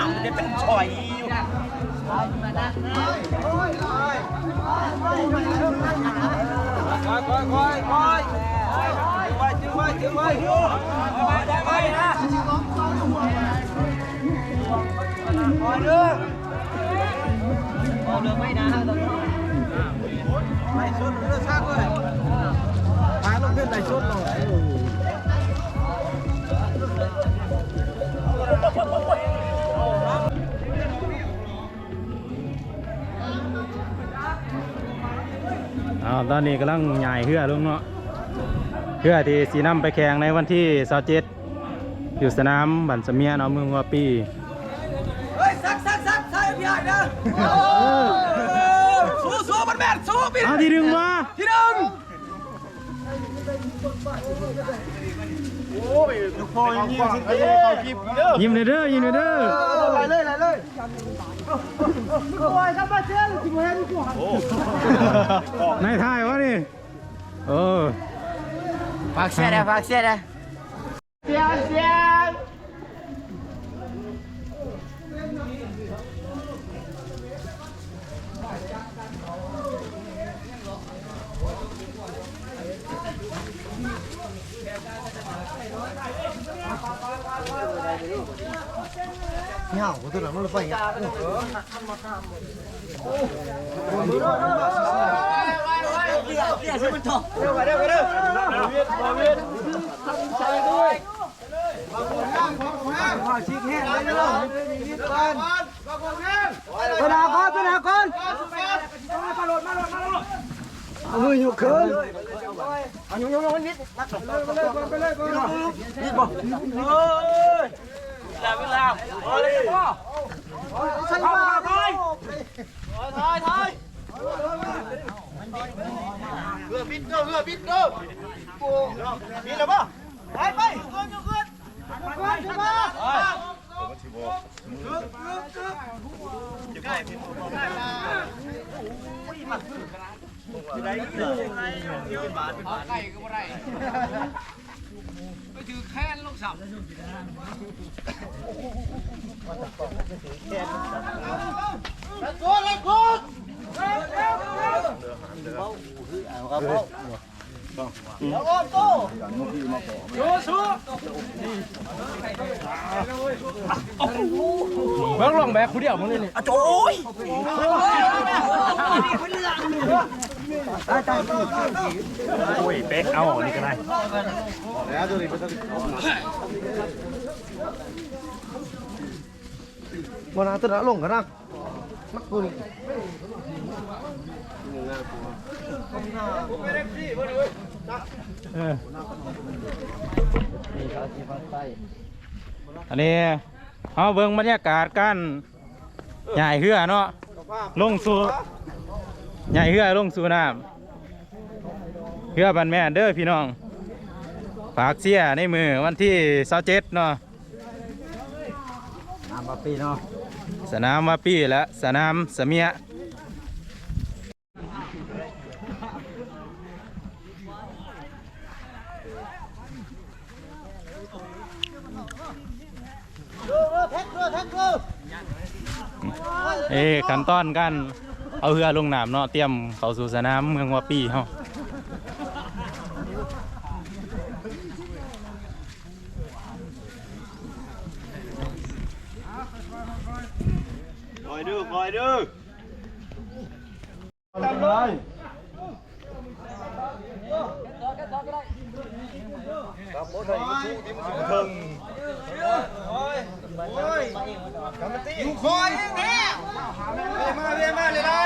เดี๋ยวบอกง่ามเดี๋ยวเป็นฉอยอยู่ อ้าวตอนนี้กำลังใหญ่เหือลุงเนาะเหือที่สีน้ำไปแข่งในวันที่27อยู่สนามบันสะเมียเนาะเมืองว่าปีเฮ้ยซักซักซักใส่พี่ใหญ่นะสู้สู้มันแม่นสู้พี่เอาที่ดึงมาที่หนึ่งยิ้มเลยเด้อยิ้มเลยเด้อไหลเลยไหลเลย นายถ่ายวะนี่เออฝากเสียนะฝากเสียนะเสียงเสียง ตัวดาก่อนตัวดาก่อนเอามืออยู่คืน เอายงยงยงนิดนักไปเลยไปเลยไปเลยไปเลยนิดบ่เฮ้ยเวลาเวลาโอ้ยพ่อใช่ป่ะถอยถอยถอยเรือบิดเด้อเรือบิดเด้อโอ้บิดแล้วป่ะไปไปขึ้นขึ้นขึ้นขึ้นมา เบิ่งลองแบกผู้เดียวมึงนี่นี่โอ้ย โอ้ยเป๊กเอาออกนี่ก็ได้มานาตัวนั้นลงกันนะมักกูนี่เอออันนี้เอาเบิ่งบรรยากาศกันใหญ่เหือเนาะลงสู่ ใหญ่เหือลงสู่น้ำเหือบันแม่นเด้อพี่น้องฝากเสียในมือวันที่27เนาะน้ำปลาปีเนาะสนามวาปีและสนามเสมียแท็กเรือแท็กเรือเอ้ขั้นตอนกัน เอาเรือลงน้ำเนาะเตรียมเข้าสู่สนามเมืองวาปีเฮาคอยดูคอยดูอยู่คอยแน่มาเรียนมาเลยได้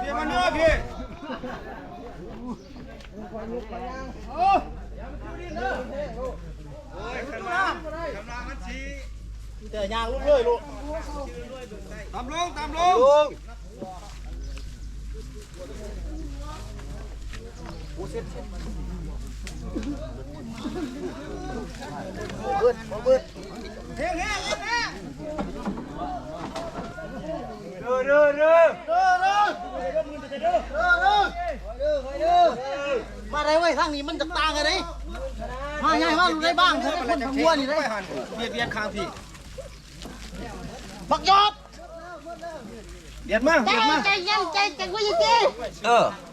เรียนมาเนื้อพี่ แต่ยางลุกเลยลูกตามลงตามลงเฮ้ยเฮ้ยเฮ้ย ทางนี้ มันจะต่างกันเลยมาใหญ่มาดูได้บ้างเธอคนทางวัวนี่ได้เบียดเบียดข้างพี่บักยอดเบียดมาใจเบียดมาใจเย็นใจใจกูยังเจ๊เออ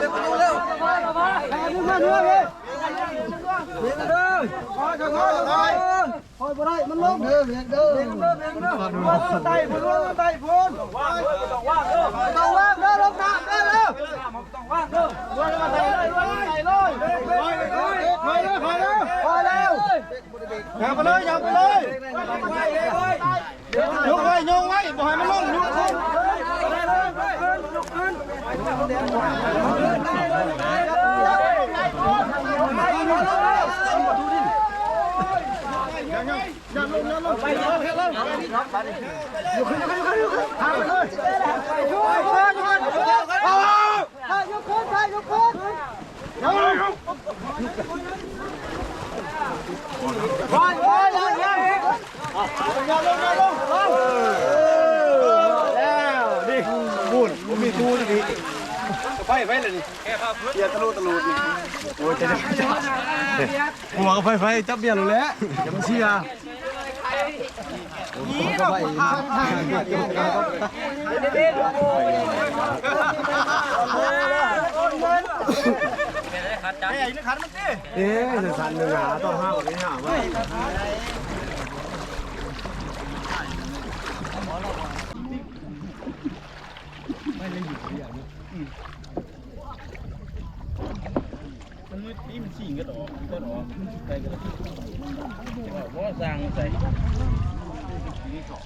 ยเลยคอยเลยคอยเลยคอยเลยคอยแล้วอย่าไปเลยอย่าไปเลยยกไว้ยกไว้บ่ให้มันลงยกขึ้น หัวกับไฟไฟจับเบียร์รู้แล้วจะมาเชียร์แม่นี่ขันมันสิ เอ๊ะสั่นหนึ่งหาต้องห้ามไม่ห้ามว่ามันมืดนี่มันสิ่งก็ดอกก็ดอกใส่กันว่าสร้างใส่ いいぞ。